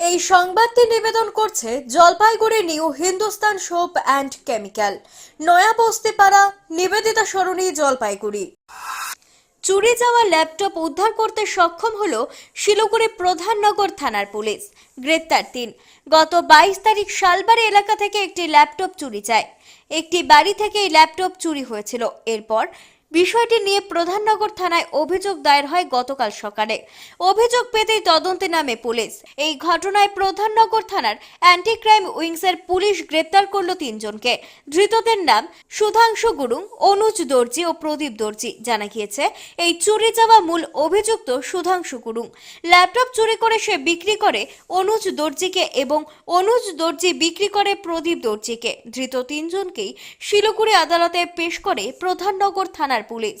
এই সংবাদটি নিবেদন করছে Jalpaiguri new Hindustan soap and chemical. Naya Bastipara, Nivedita সরণি, জলপাইগুড়ি। চুরি যাওয়া ল্যাপটপ উদ্ধার করতে সক্ষম হল শিলিগুড়ি প্রধাননগর থানার পুলিশ। গ্রেপ্তার তিন। গত বাইশ তারিখ শালবাড়ি এলাকা থেকে একটি ল্যাপটপ চুরি যায় একটি বাড়ি থেকে এই ল্যাপটপ চুরি হয়েছিল। এরপর বিষয়টি নিয়ে প্রধাননগর থানায় অভিযোগ দায়ের হয় গতকাল সকালে। অভিযোগ পেতেই তদন্তে নামে পুলিশ। এই ঘটনায় প্রধাননগর থানার অ্যান্টি ক্রাইম উইংসের পুলিশ গ্রেপ্তার করল তিনজনকে। ধৃতদের নাম সুধাংশু গুরুং, অনুজ দর্জি ও প্রদীপ দর্জি জানা গিয়েছে। এই চুরি যাওয়া মূল অভিযুক্ত সুধাংশু গুরুং। ল্যাপটপ চুরি করে সে বিক্রি করে অনুজ দর্জিকে এবং অনুজ দর্জি বিক্রি করে প্রদীপ দর্জিকে। ধৃত তিনজনকেই শিলিগুড়ি আদালতে পেশ করে প্রধাননগর থানার পুলিশ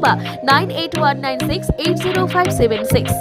অথবা nine eight one nine six eight zero five seven six